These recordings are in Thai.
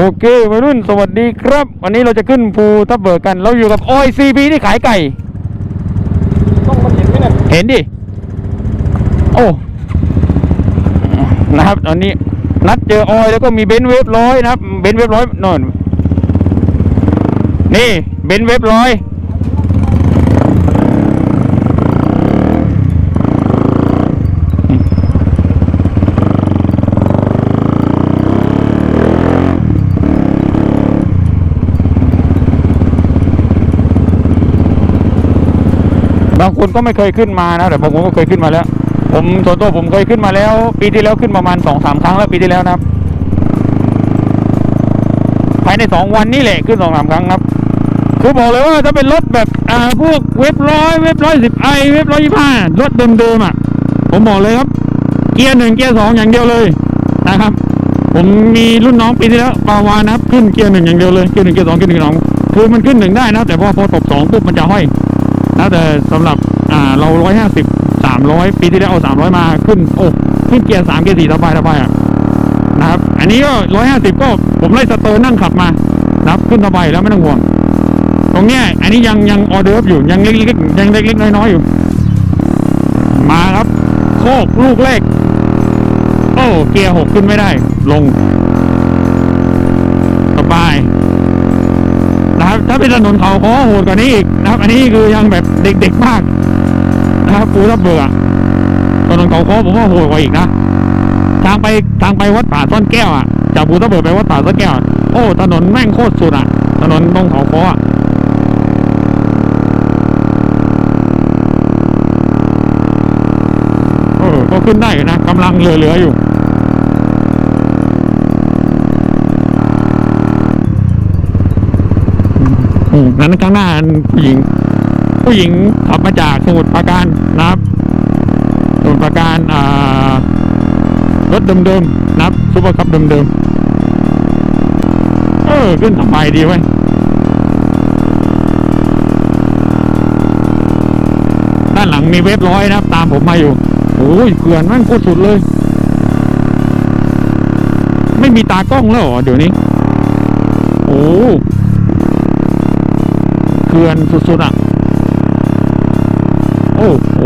โอเควัยรุ่นสวัสดีครับ วันนี้เราจะขึ้นภูทับเบิกกัน เราอยู่กับออยซีพีที่ขายไก่ ต้องมันเห็นไหมเนี่ยเห็นดิ โอ้ นะครับตอนนี้นัดเจอออยแล้วก็มีเบนซ์เวฟร้อยนะครับ เบนซ์เวฟร้อยนนนี่ เบนซ์เวฟร้อย บางคนก็ไม่เคยขึ้นมานะแต่บางคนก็เคยขึ้นมาแล้ว ผมส่วนตัวผมเคยขึ้นมาแล้ว ปีที่แล้วขึ้นประมาณสองสามครั้งแล้วปีที่แล้วนะครับภายในสองวันนี่แหละขึ้นสองสามครั้งครับคือบอกเลยว่าถ้าเป็นรถแบบอ่าพวกเว็บร้อยเว็บร้อยสิบไอเว็บร้อยยี่ห้ารถเดิมๆอะ ผมบอกเลยครับ เกียร์หนึ่งเกียร์สองอย่างเดียวเลยนะครับ ผมมีรุ่นน้องปีที่แล้วปาวานะครับขึ้นเกียร์หนึ่งอย่างเดียวเลยเกียร์หนึ่งเกียร์สองเกียร์หนึ่งเกียร์สองคือมันขึ้นหนึ่งได้นะแต่พอพอตบสองปุ๊บมันจะห้อย แต่สำหรับอ่าเราร้อยห้าสิบสามร้อยปีที่แล้วเอาสามร้อยมาขึ้นโอ้ขึ้นเกียร์สามเกียร์สี่สบายสบายอะนะครับอันนี้ก็ร้อยห้าสิบก็ผมไล่สเตอร์นั่งขับมานะครับขึ้นสบายแล้วไม่ต้องห่วงตรงเนี้ยอันนี้ยังยังออเดิร์ฟอยู่ยังเล็กๆยังเล็กๆน้อยๆอยู่ มาครับโคกลูกแรกโอ้เกียร์หกขึ้นไม่ได้ ลง ถ้าเป็นถนนเขาค้อโหดกว่านี้อีกนะครับ อันนี้คือยังแบบเด็กๆมากนะครับปูทับเบื่อถนนเขาค้อผมว่าโหดกว่าอีกนะทางไปทางไปวัดป่าซ่อนแก้วอะจากปูทับเบื่อไปวัดป่าซ่อนแก้ว โอ้ถนนแม่งโคตรสุดอะ ถนนตรงเขาค้ออะเออก็ขึ้นได้นะกำลังเหลือๆอยู่ อืมนั้นข้างหน้าผู้หญิง ผู้หญิงขับมาจากสมุทรปราการนะครับสมุทรปราการอ่ารถเดิมๆนะครับซูเปอร์คัพเดิมๆเออขึ้นสบายดีเว้ยด้านหลังมีเวฟร้อยนะครับ ตามผมมาอยู่โอ้ยเขื่อนแม่งโคตรสุดเลย ไม่มีตากล้องแล้วเหรอเดี๋ยวนี้ โอ้ เขื่อนสุดๆอะ โอ้โห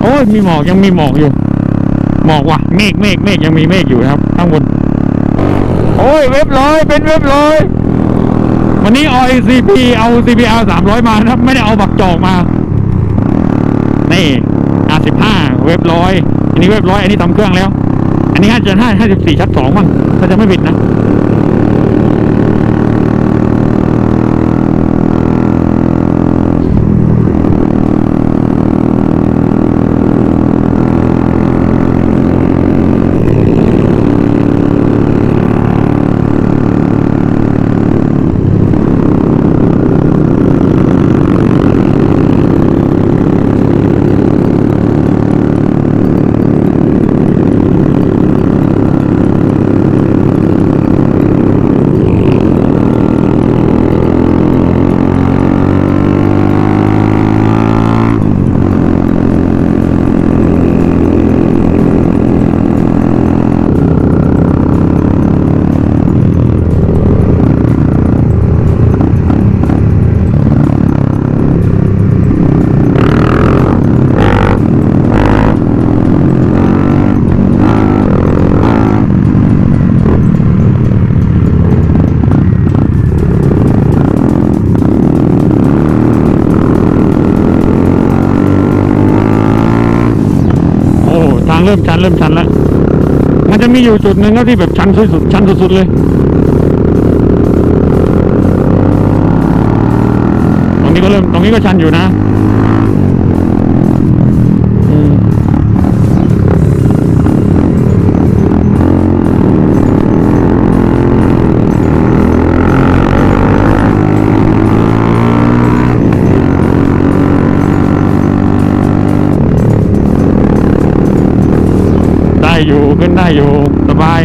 โอ้ยมีหมอกยังมีหมอกอยู่ หมอกว่ะเมฆเมฆเมฆยังมีเมฆอยู่ครับข้างบน อ้ยเว็บร้อยเป็นเว็บร้อยวันนี้เอา CP เอา CPR 300มานะไม่ได้เอาบักจอกมา นี่ R15 เว็บร้อยอันนี้เว็บร้อยอันนี้ทำเครื่องแล้ว อันนี้ห้าจะห้าห้าสิบสี่ชัดสองมั้งถ้าจะไม่ผิดนะ ชันเริ่มชันแล้ว มันจะมีอยู่จุดหนึ่งที่แบบชันสุดๆชันสุดๆเลยตรงนี้ก็เริ่มตรงนี้ก็ชันอยู่นะ อยู่ขึ้นได้อยู่สบาย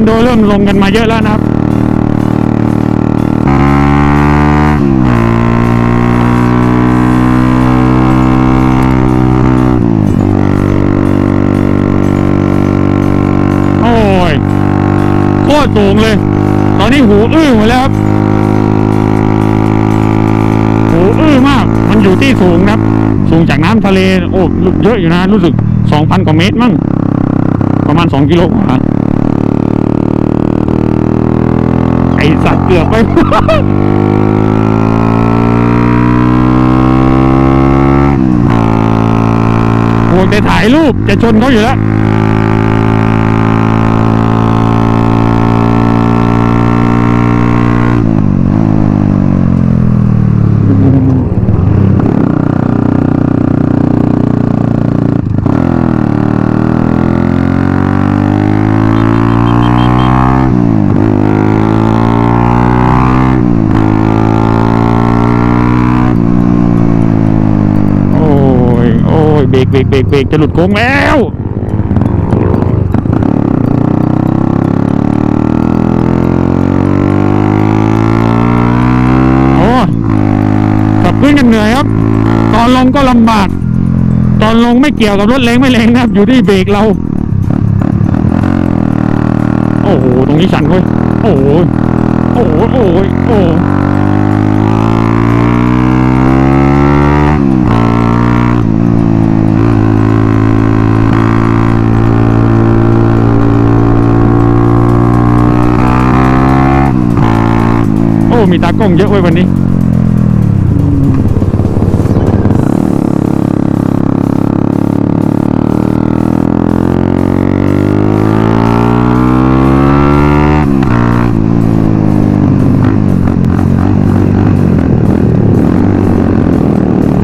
นโดเริ่มลงกันมาเยอะแล้วนะครับโอ้ยโคตรสูงเลย ตอนนี้หูอื้อหมดแล้วครับหูอื้อมาก มันอยู่ที่สูงครับ สูงจากน้ำทะเล โอ้เยอะอยู่นะ รู้สึกสองพันกว่าเมตรมั้งประมาณสองกิโลกว่า สัตว์เกือบไปโอ้แต่ถ่ายรูปจะชนเขาอยู่แล้ว รกเบรกเบรกจะหลุดโค้งแล้วโอ้ขับขึ้นกันเหนื่อยครับ ตอนลงก็ลำบาก ตอนลงไม่เกี่ยวกับรถแรงไม่แรงนะครับ อยู่ที่เบรกเรา โอ้โห ตรงนี้ชันเว้ยโอ้โหโอ้โหโอ้โหโอ้โหโอ้ งเยอะเว้ยวันนี้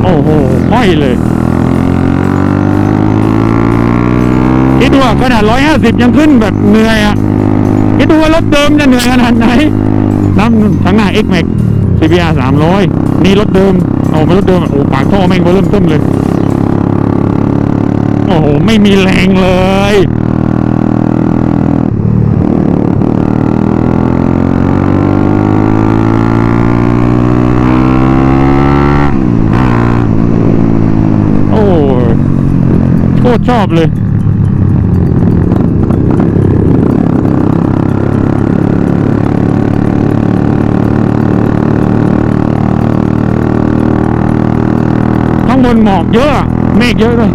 โอ้โหห้อยเลย คิดดูว่าขนาดร้อยห้าสิบยังขึ้นแบบเหนื่อยอะ คิดดูว่ารถเดิมจะเหนื่อยขนาดไหน น้ำทั้งหน้า X Max CBR สามร้อยนี่รถเดิม โอ้เป็นรถเดิม โอ้ปากท่อแม่งเร์เริ่มต้นเลย โอ้โห ไม่มีแรงเลยโอ้ยโคตรชอบเลยางบนหมอกเยอะ เมฆเยอะด้วย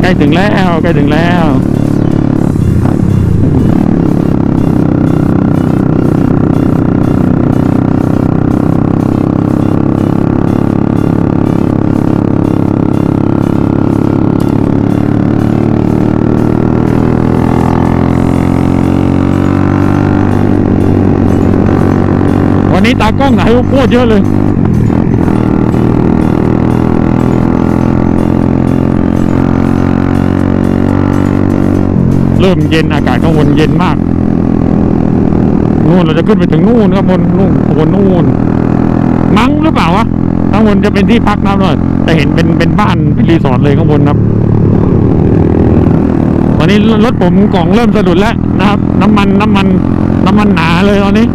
ใกล้ถึงแล้วใกล้ถึงแล้ว ตากล้องไหนโคตรเยอะเลยเริ่มเย็นอากาศข้างบนเย็นมาก นู่นเราจะขึ้นไปถึงนู่นข้างบนนู่นบนนู่น มั้งหรือเปล่าวะข้างบนจะเป็นที่พักน้ำหน่อยแต่เห็นเป็นเป็นบ้านเป็นรีสอร์ทเลยข้างบนครับตอนนี้รถผมกล่องเริ่มสะดุดแล้วนะครับ น้ำมันน้ำมัน น้ำมันหนาเลยตอนนี้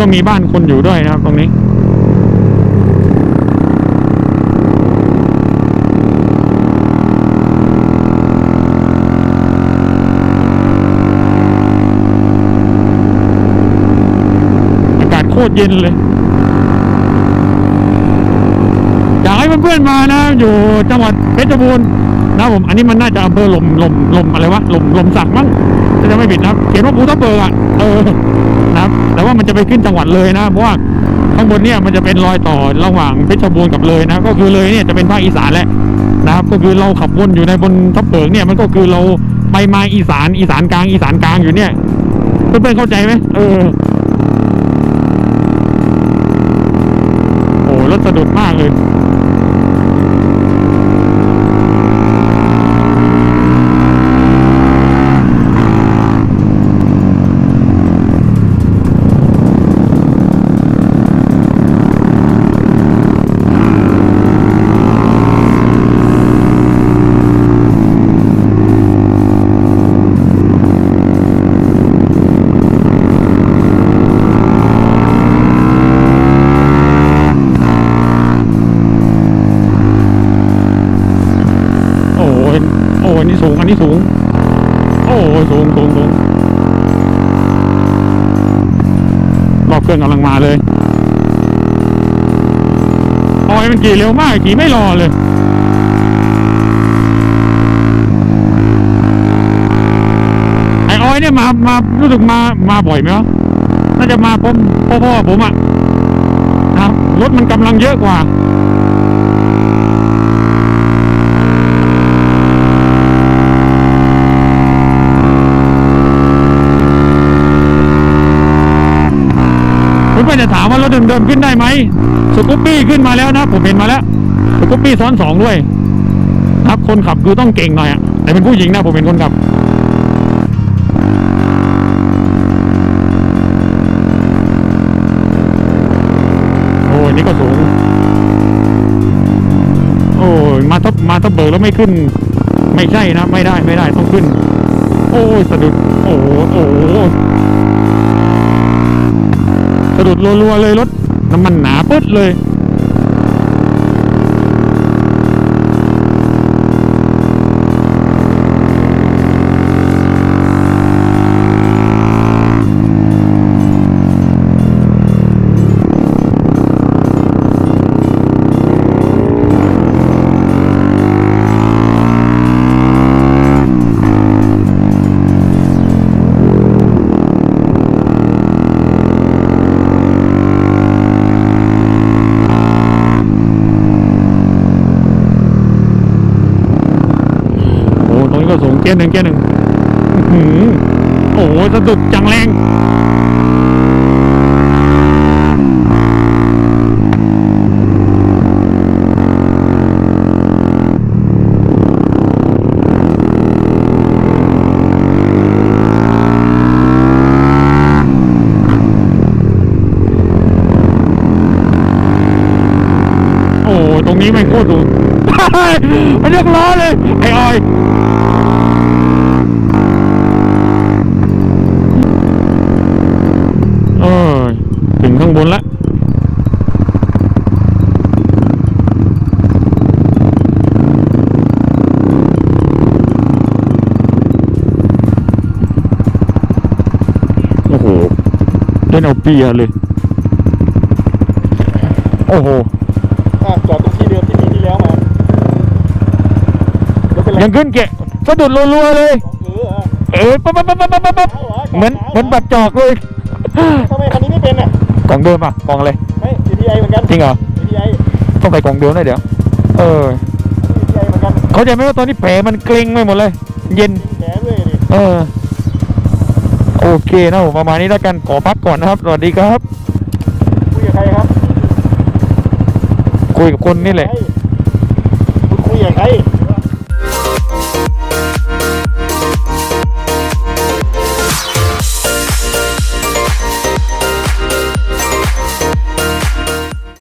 ก็มีบ้านคนอยู่ด้วยนะครับ ตรงนี้อากาศโคตรเย็นเลยอยากให้เพื่อนๆมานะ อยู่จังหวัดเพชรบูรณ์นะผมอันนี้มันน่าจะอำเภอลมลมลมอะไรวะลมลมสักมั้งจะไม่ผิดนะเขียนว่าภูทับเบิกอะเออ นะครับแต่ว่ามันจะไปขึ้นจังหวัดเลยนะเพราะว่าข้างบนเนี่ยมันจะเป็นรอยต่อระหว่างเพชรบูรณ์กับเลยนะ ก็คือเลยเนี่ยจะเป็นภาคอีสานแหละนะครับ ก็คือเราขับวนอยู่ในบนทับเบิกเนี่ยมันก็คือเราไปมาอีสานอีสานกลางอีสานกลางอยู่เนี่ยเพื่อนๆเข้าใจไหมเออโอ้รถสะดุดมากเลย ออยมันขี่เร็วมากขี่ไม่รอเลยไอออยเนี่ยมามารู้สึกมามาบ่อยไหมวะน่าจะมาผมพ่อพ่อผมอะนะครับรถมันกำลังเยอะกว่า ผมก็จะถามว่ารถเดิมๆขึ้นได้ไหมสกูปปี้ขึ้นมาแล้วนะ ผมเห็นมาแล้วสกูปปี้ซ้อนสองด้วยครับคนขับคือต้องเก่งหน่อยอะแต่เป็นผู้หญิงนะผมเป็นคนขับโอ้ยนี่ก็สูง โอ้ยมาทับมาทับเบิกแล้วไม่ขึ้น ไม่ใช่นะ ไม่ได้ไม่ได้ต้องขึ้น โอ้ยสะดุดโอ้โหโอ้ รัวๆเลยรถน้ำมันหนาปึ๊ดเลย สะดุดจังแรงโอ้ตรงนี้แม่โคตรสูงมันยกล้อเลย ไอ้ออย เออถึงข้างบนละ โอ้โห เล่นเอาเปียเลย โอ้โหอะจอดตรงที่เดิมที่มีที่แล้วมาแล้วเป็นไรยังขึ้นเกะสะดุดรัวๆเลย เออเออปั๊บปั๊บปั๊บปั๊บปั๊บปั๊บเหมือนเหมือนบัดจอกเลย ทำไมคันนี้ไม่เป็นอะกล่องเดิมอะกล่องอะไรไม่ GTI เหมือนกัน จริงเหรอ GTI ต้องใส่กล่องเดิมเลยเดี๋ยว เออ GTI เหมือนกันเขาใจไหมว่าตอนนี้แผลมันเกร็งไปหมดเลย เย็นแหนด้วยดิ เออ โอเคนะผมประมาณนี้แล้วกันขอพักก่อนนะครับ สวัสดีครับ คุยกับใครครับ คุยกับคนนี่แหละใครคุณคุยกับใคร